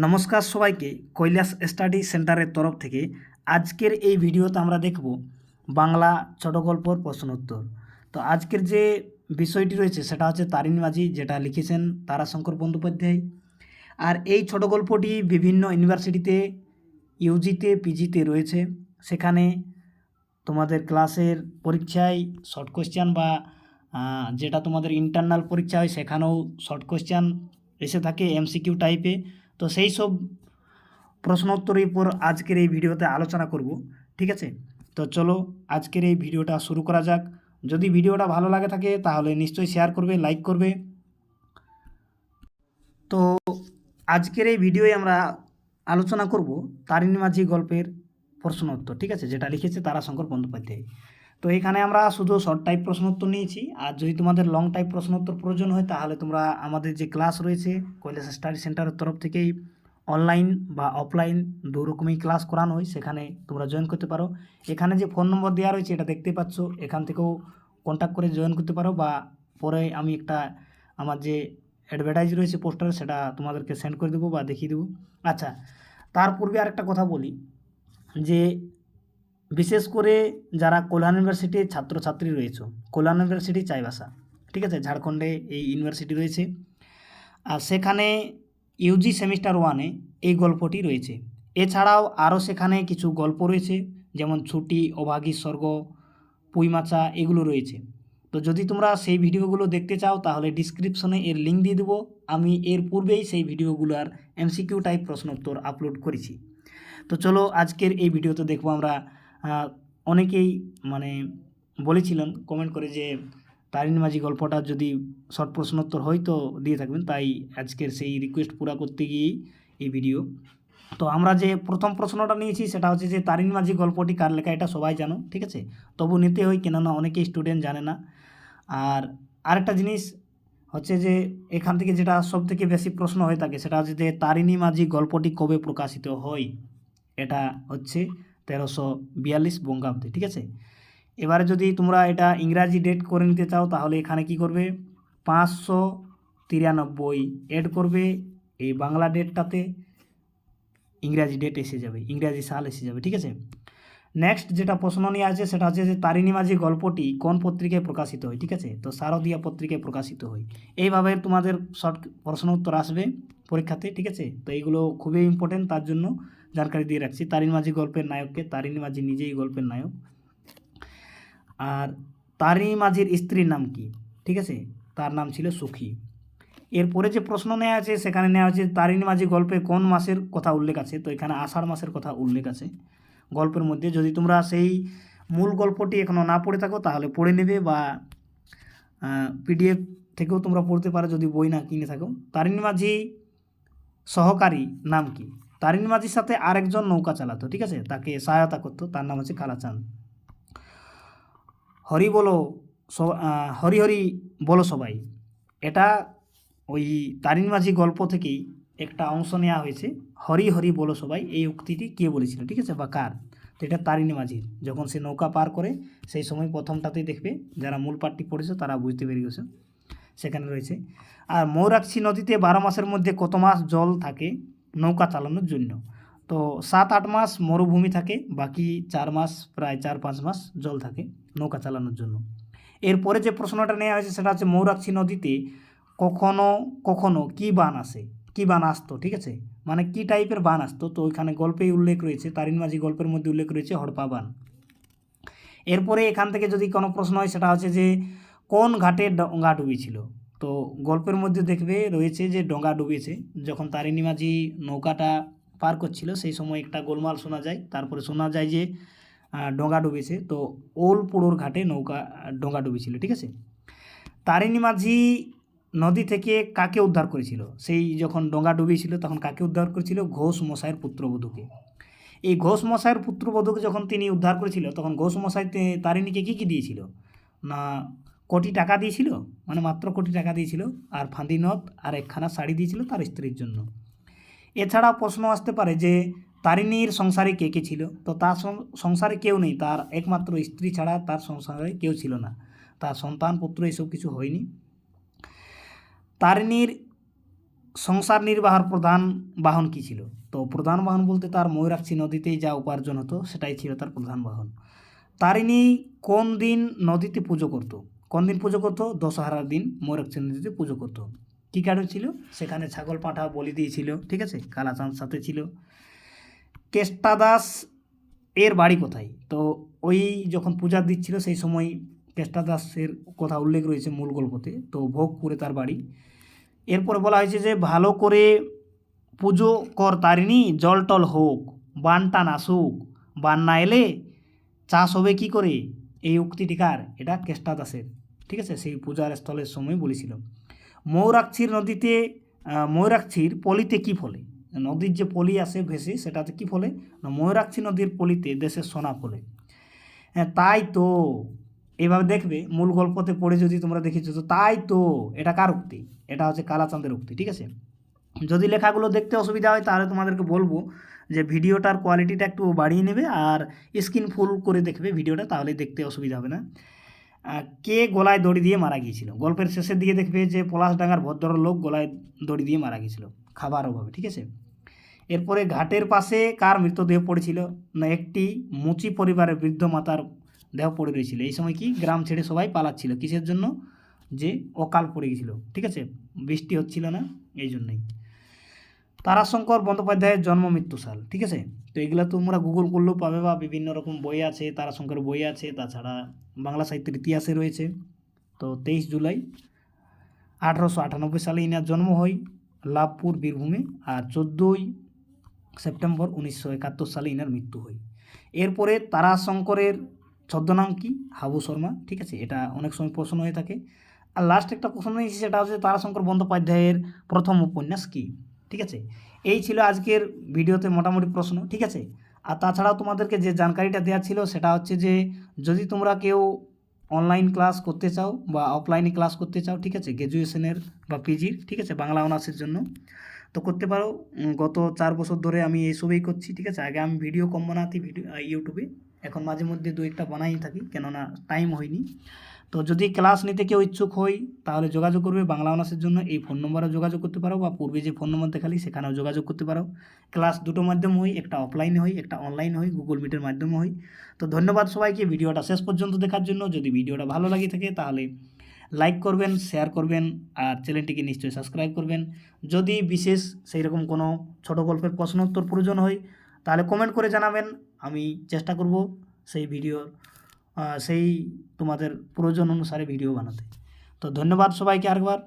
নমস্কার সবাইকে কৈলাস স্টাডি সেন্টারের তরফ থেকে। আজকের এই ভিডিওতে আমরা দেখব বাংলা ছোট গল্পর প্রশ্নোত্তর। তো আজকের যে বিষয়টি রয়েছে, সেটা হচ্ছে তারিণ মাঝি যেটা লিখেছেন তারাশঙ্কর বন্দ্যোপাধ্যায়। আর এই ছোট গল্পটি বিভিন্ন ইউনিভার্সিটিতে, ইউজিতে, পিজিতে রয়েছে। সেখানে তোমাদের ক্লাসের পরীক্ষায় শর্ট কোশ্চেন বা যেটা তোমাদের ইন্টারনাল পরীক্ষা হয়, সেখানেও শর্ট কোশ্চেন এসে থাকে এমসিকিউ টাইপে। তো সেই সব প্রশ্নোত্তরের উপর আজকের এই ভিডিওতে আলোচনা করব, ঠিক আছে? তো চলো আজকের এই ভিডিওটা শুরু করা যাক। যদি ভিডিওটা ভালো লাগে থাকে, তাহলে নিশ্চয়ই শেয়ার করবে লাইক করবে। তো আজকের এই ভিডিওয়ে আমরা আলোচনা করব তারিণী মাঝি গল্পের প্রশ্নোত্তর, ঠিক আছে? যেটা লিখেছে তারাশঙ্কর বন্দ্যোপাধ্যায়। তো এখানে আমরা শুধু শর্ট টাইপ প্রশ্নোত্তর নিয়েছি। আর যদি তোমাদের লং টাইপ প্রশ্নোত্তর প্রয়োজন হয়, তাহলে তোমরা আমাদের যে ক্লাস রয়েছে কৈলাস স্টাডি সেন্টারের তরফ থেকেই অনলাইন বা অফলাইন দু রকমই ক্লাস করানো হয়, সেখানে তোমরা জয়েন করতে পারো। এখানে যে ফোন নম্বর দেওয়া রয়েছে, এটা দেখতে পাচ্ছ, এখান থেকেও কন্ট্যাক্ট করে জয়েন করতে পারো বা পরে আমি একটা আমার যে অ্যাডভার্টাইজ রয়েছে পোস্টারে সেটা তোমাদেরকে সেন্ড করে দেবো বা দেখিয়ে দেবো। আচ্ছা তার পূর্বে আরেকটা কথা বলি, যে বিশেষ করে যারা কল্যাণ ইউনিভার্সিটির ছাত্রছাত্রী রয়েছে কল্যাণ ইউনিভার্সিটি চাইবাসা, ঠিক আছে? ঝাড়খণ্ডে এই ইউনিভার্সিটি রয়েছে। আর সেখানে ইউজি সেমিস্টার ওয়ানে এই গল্পটি রয়েছে। এছাড়াও আরও সেখানে কিছু গল্প রয়েছে, যেমন ছুটি, অভাগী স্বর্গ পুইমাচা এগুলো রয়েছে। তো যদি তোমরা সেই ভিডিওগুলো দেখতে চাও, তাহলে ডিসক্রিপশনে এর লিঙ্ক দিয়ে দেবো। আমি এর পূর্বেই সেই ভিডিওগুলোর এমসিকিউ টাইপ প্রশ্নোত্তর আপলোড করেছি। তো চলো আজকের এই ভিডিওতে দেখব আমরা অনেকেই মানে বলেছিলেন কমেন্ট করে যে তারিণ মাঝি গল্পটা যদি শর্ট প্রশ্নোত্তর হয় তো দিয়ে থাকবেন, তাই আজকের সেই রিকোয়েস্ট পুরা করতে গিয়েই এই ভিডিও তো আমরা যে প্রথম প্রশ্নটা নিয়েছি, সেটা হচ্ছে যে তারিণ মাঝি গল্পটি কার লেখা, এটা সবাই জানো, ঠিক আছে? তবু নিতে হয়, কেননা অনেকেই স্টুডেন্ট জানে না। আর আরেকটা জিনিস হচ্ছে যে, এখান থেকে যেটা সব থেকে বেশি প্রশ্ন হয়ে থাকে, সেটা হচ্ছে যে, তারিণী মাঝি গল্পটি কবে প্রকাশিত হয়? এটা হচ্ছে তেরোশো বিয়াল্লিশ বঙ্গাব্দে, ঠিক আছে? এবারে যদি তোমরা এটা ইংরাজি ডেট করে নিতে চাও, তাহলে এখানে কি করবে? পাঁচশো তিরানব্বই এড করবে। এই বাংলা ডেটটাতে ইংরাজি ডেট এসে যাবে, ইংরাজি সাল এসে যাবে, ঠিক আছে? নেক্সট যেটা প্রশ্ন নিয়ে আছে, সেটা হচ্ছে যে তারিণী মাঝি গল্পটি কোন পত্রিকায় প্রকাশিত হয়, ঠিক আছে? তো শারদীয়া পত্রিকায় প্রকাশিত হয়। এইভাবে তোমাদের শর্ট প্রশ্ন উত্তর আসবে পরীক্ষাতে, ঠিক আছে? তো এইগুলো খুবই ইম্পর্টেন্ট তার জন্য জানকারি দিয়ে রাখছি। তারিণী মাঝি গল্পের নায়ককে তারিণী মাঝি নিজেই গল্পের নায়ক। আর তারিণী মাঝির স্ত্রীর নাম কি? ঠিক আছে? তার নাম ছিল সুখী। এরপরে যে প্রশ্ন নেওয়া আছে, সেখানে নেওয়া হচ্ছে তারিণী মাঝি গল্পে কোন মাসের কথা উল্লেখ আছে? তো এখানে আষাঢ় মাসের কথা উল্লেখ আছে। গল্পের মধ্যে যদি তোমরা সেই মূল গল্পটি এখনও না পড়ে থাকো, তাহলে পড়ে নেবে বা পিডিএফ থেকেও তোমরা পড়তে পারো, যদি বই না কিনে থাকো। তারিণী মাঝি সহকারী নাম কি? তারিণী মাঝির সাথে আরেকজন নৌকা চালাতো, ঠিক আছে? তাকে সহায়তা করতো, তার নাম হচ্ছে কালাচাঁদ। হরি বলো হরি হরি বলো সবাই। এটা ওই তারিণ মাঝি গল্প থেকেই একটা অংশ নেওয়া হয়েছে। হরি হরি বলো সবাই, এই উক্তিটি কে বলেছিল, ঠিক আছে? বা কার? তো এটা তারিণী মাঝির যখন সে নৌকা পার করে, সেই সময় প্রথমটাতেই দেখবে যারা মূল পাঠটি পড়েছে তারা বুঝতে পেরে গেছে। সেখানে রয়েছে, আর মৌরাক্ষী নদীতে বারো মাসের মধ্যে কত মাস জল থাকে? নৌকা চালানোর জন্য। তো সাত, আট মাস মরুভূমি থাকে, বাকি চার মাস, প্রায় চার, পাঁচ মাস জল থাকে নৌকা চালানোর জন্য। এরপরে যে প্রশ্নটা নেওয়া হয়েছে সেটা হচ্ছে মৌরাক্ষী নদীতে কখনো কখনো কি বান আসে? কি বান আসতো? ঠিক আছে? মানে কি টাইপের বান আসতো? তো ওইখানে গল্পেই উল্লেখ রয়েছে তারিণ মাঝি গল্পের মধ্যে উল্লেখ রয়েছে হড়পা বান। এরপরে এখান থেকে যদি কোনো প্রশ্ন হয় সেটা হচ্ছে যে কোন ঘাটে ডঙ্গা ডুবেছিল তো গল্পের মধ্যে দেখবে রয়েছে যে ডঙ্গা ডুবেছে, যখন তারিণী মাঝি নৌকাটা পার করছিল, সেই সময় একটা গোলমাল শোনা যায়। তারপরে শোনা যায় যে ডঙ্গা ডুবেছে। তো ওলপুড়োর ঘাটে নৌকা ডঙ্গা ডুবেছিল, ঠিক আছে? তারিণী মাঝি নদী থেকে কাকে উদ্ধার করেছিল? সেই যখন ডঙ্গা ডুবেছিল, তখন কাকে উদ্ধার করেছিল? ঘোষ মশাইয়ের পুত্রবধূকে। এই ঘোষ মশাইয়ের পুত্রবধূকে যখন তিনি উদ্ধার করেছিল, তখন ঘোষ মশাই তারিণীকে কী কী দিয়েছিল? না, কোটি টাকা দিয়েছিল? মানে মাত্র কোটি টাকা দিয়েছিল, আর ফাঁদি নথ আর একখানা শাড়ি দিয়েছিল তার স্ত্রীর জন্য। এছাড়া প্রশ্ন আসতে পারে যে, তারিণীর সংসারে কে কে ছিল? তো তার সংসারে কেউ নেই, তার একমাত্র স্ত্রী ছাড়া তার সংসারে কেউ ছিল না। তার সন্তান, পুত্র এসব কিছু হয়নি। তারিণীর সংসার নির্বাহের প্রধান বাহন কী ছিল? তো প্রধান বাহন বলতে তার ময়ূরাক্ষী নদীতেই যা উপার্জন হতো, সেটাই ছিল তার প্রধান বাহন। তারিণী কোন দিন নদীতে পুজো করতো? কোন দিন পুজো করতো? দশহারার দিন ময়ূরাক্ষী নদীতে পুজো করতো। কী কারণ ছিল? সেখানে ছাগল পাঁঠা বলি দিয়েছিল, ঠিক আছে? কালাচাঁদ সাথে ছিল। কেষ্টা দাস, এর বাড়ি কোথায়? তো ওই যখন পূজা দিচ্ছিল, সেই সময় কেষ্টা দাসের কথা উল্লেখ রয়েছে মূল গল্পতে। তো ভোগপুরে তার বাড়ি। এরপর বলা হয়েছে যে, ভালো করে পুজো কর তারিণী, জল টল হোক, বান টান আসুক, বান না এলে চাষ হবে কি করে? এই উক্তিটি কার? এটা কেষ্টাদাসের ঠিক আছে? সেই পূজার স্থলের সময় বলেছিল ময়ূরাক্ষীর নদীতে ময়ূরাক্ষীর পলিতে কি ফলে? নদীর যে পলি আসে ভেসে, সেটাতে কি ফলে? না ময়ূরাক্ষী নদীর পলিতে দেশের সোনা ফলে। হ্যাঁ তাই তো। এভাবে দেখবে, মূল গল্পতে পড়ে যদি তোমরা দেখেছ, তো তাই তো। এটা কার উক্তি? এটা হচ্ছে কালাচাঁদের উক্তি, ঠিক আছে? যদি লেখাগুলো দেখতে অসুবিধা হয়, তাহলে তোমাদেরকে বলব যে ভিডিওটার কোয়ালিটিটা একটু বাড়িয়ে নেবে, আর স্ক্রিন ফুল করে দেখবে ভিডিওটা, তাহলে দেখতে অসুবিধা হবে না। কে গলায় দড়ি দিয়ে মারা গিয়েছিল? গল্পের শেষের দিকে দেখবে যে পলাশডাঙ্গার ভদ্রলোক গলায় দড়ি দিয়ে মারা গিয়েছিল, খাবার অভাবে, ঠিক আছে? এরপরে ঘাটের পাশে কার মৃতদেহ পড়েছিল? না, একটি মুচি পরিবারের বৃদ্ধ মাতার দেহ পড়ে রয়েছিল। এই সময় কি গ্রাম ছেড়ে সবাই পালাচ্ছিল? কিসের জন্য? যে অকাল পড়ে গেছিল ঠিক আছে? বৃষ্টি হচ্ছিল না, এই জন্যই। তারাশঙ্কর বন্দ্যোপাধ্যায়ের জন্ম মৃত্যু সাল, ঠিক আছে? তো এগুলো তোমরা গুগল করলেও পাবে বা বিভিন্ন রকম বই আছে, তারাশঙ্কর বই আছে, তাছাড়া বাংলা সাহিত্যের ইতিহাসে রয়েছে। তো তেইশ জুলাই আঠারোশো আটানব্বই সালে ইনার জন্ম হয় লাভপুর বীরভূমে আর চোদ্দোই সেপ্টেম্বর উনিশশো একাত্তর সালে ইনার মৃত্যু হয়। এরপরে তারাশঙ্করের ছদ্মনাম কি? হাবু শর্মা, ঠিক আছে? এটা অনেক সময় প্রশ্ন হয়ে থাকে। আর লাস্ট একটা প্রশ্ন নিয়েছি সেটা হচ্ছে তারাশঙ্কর বন্দ্যোপাধ্যায়ের প্রথম উপন্যাস কী? ঠিক আছে? এই ছিল আজকের ভিডিওতে মোটামুটি প্রশ্ন, ঠিক আছে? আর তাছাড়াও তোমাদেরকে যে জানকারিটা দেওয়া ছিল সেটা হচ্ছে যে, যদি তোমরা কেউ অনলাইন ক্লাস করতে চাও বা অফলাইনে ক্লাস করতে চাও, ঠিক আছে? গ্র্যাজুয়েশনের বা পিজির ঠিক আছে? বাংলা অনার্সের জন্য। তো করতে পারো। গত চার বছর ধরে আমি এইসবই করছি, ঠিক আছে? আগে আমি ভিডিও কম বানাতি ভিডিও ইউটিউবে এখন মাঝে মধ্যে দু একটা বানাই থাকি, কেননা টাইম হয়নি। তো যদি ক্লাস নিতে কেউ ইচ্ছুক হই, তাহলে যোগাযোগ করবে বাংলা অনার্সের জন্য। এই ফোন নম্বরে যোগাযোগ করতে পারো বা পূর্বে যে ফোন নম্বর দেখালি, সেখানেও যোগাযোগ করতে পারো। ক্লাস দুটো মাধ্যম হয় একটা অফলাইনে হয় একটা অনলাইনে হয় গুগল মিটের মাধ্যমে হয় তো ধন্যবাদ সবাইকে, ভিডিওটা শেষ পর্যন্ত দেখার জন্য। যদি ভিডিওটা ভালো লাগে থাকে, তাহলে লাইক করবেন শেয়ার করবেন, আর চ্যানেলটিকে নিশ্চয়ই সাবস্ক্রাইব করবেন। যদি বিশেষ সেই রকম কোনো ছোট গল্পের প্রশ্ন উত্তর প্রয়োজন হয়, তাহলে কমেন্ট করে জানাবেন। আমি চেষ্টা করব সেই ভিডিও সেই তোমাদের প্রয়োজন অনুসারে ভিডিও বানাতে। তো ধন্যবাদ সবাইকে আরেকবার।